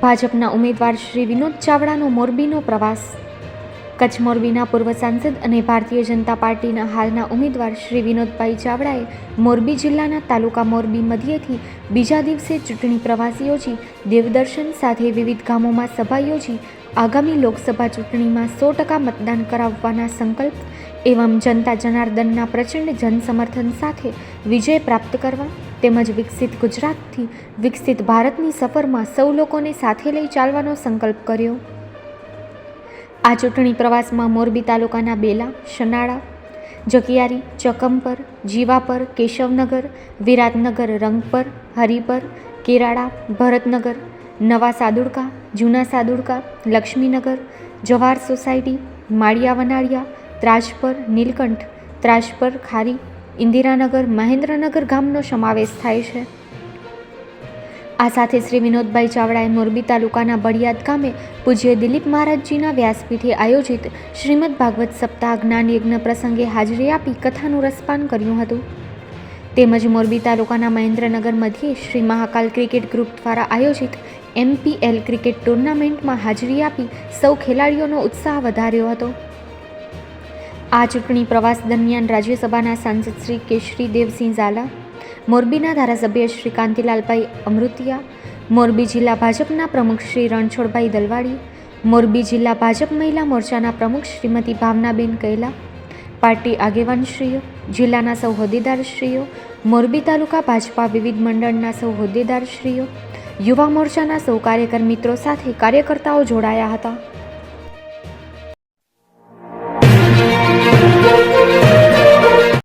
ભાજપના ઉમેદવાર શ્રી વિનોદ ચાવડાનો મોરબીનો પ્રવાસ. કચ્છ મોરબીના પૂર્વ સાંસદ અને ભારતીય જનતા પાર્ટીના હાલના ઉમેદવાર શ્રી વિનોદભાઈ ચાવડાએ મોરબી જિલ્લાના તાલુકા મોરબી મધ્યેથી બીજા દિવસે ચૂંટણી પ્રવાસ યોજી, દેવદર્શન સાથે વિવિધ ગામોમાં સભા યોજી, આગામી લોકસભા ચૂંટણીમાં સો ટકા મતદાન કરાવવાના સંકલ્પ, એવમ જનતા જનાર્દનના પ્રચંડ જનસમર્થન સાથે વિજય પ્રાપ્ત કરવા તેમજ વિકસિત ગુજરાતથી વિકસિત ભારતની સફરમાં સૌ લોકોને સાથે લઈ ચાલવાનો સંકલ્પ કર્યો. આ ચૂંટણી પ્રવાસમાં મોરબી તાલુકાના બેલા, શનાળા જકિયારી ચકમપર, જીવાપર, કેશવનગર, વિરાટનગર, રંગપર, હરિપર, કેરાળા, ભરતનગર, નવા સાદુડકા, જૂના સાદુડકા, લક્ષ્મીનગર, જવાહર સોસાયટી, માળિયા વનાળિયા ત્રાજપર નીલકંઠ ત્રાજપર ખારી ઇન્દિરાનગર, મહેન્દ્રનગર ગામનો સમાવેશ થાય છે. આ સાથે શ્રી વિનોદભાઈ ચાવડાએ મોરબી તાલુકાના બળિયાદ ગામે પૂજ્ય દિલીપ મહારાજજીના વ્યાસપીઠે આયોજિત શ્રીમદ ભાગવત સપ્તાહ જ્ઞાન યજ્ઞ પ્રસંગે હાજરી આપી કથાનું રસપાન કર્યું હતું. તેમજ મોરબી તાલુકાના મહેન્દ્રનગર મધ્યે શ્રી મહાકાલ ક્રિકેટ ગ્રુપ દ્વારા આયોજિત એમપીએલ ક્રિકેટ ટુર્નામેન્ટમાં હાજરી આપી સૌ ખેલાડીઓનો ઉત્સાહ વધાર્યો હતો. આ ચૂંટણી પ્રવાસ દરમિયાન રાજ્યસભાના સાંસદ શ્રી કેશરી દેવસિંહ ઝાલા, મોરબીના ધારાસભ્ય શ્રી કાંતિલાલભાઈ અમૃતિયા, મોરબી જિલ્લા ભાજપના પ્રમુખ શ્રી રણછોડભાઈ દલવાડી, મોરબી જિલ્લા ભાજપ મહિલા મોરચાના પ્રમુખ શ્રીમતી ભાવનાબેન કૈલા, પાર્ટી આગેવાનશ્રીઓ, જિલ્લાના સૌ હોદ્દેદારશ્રીઓ, મોરબી તાલુકા ભાજપા વિવિધ મંડળના સૌ હોદ્દેદારશ્રીઓ, યુવા મોરચાના સૌ કાર્યકર મિત્રો સાથે કાર્યકર્તાઓ જોડાયા હતા.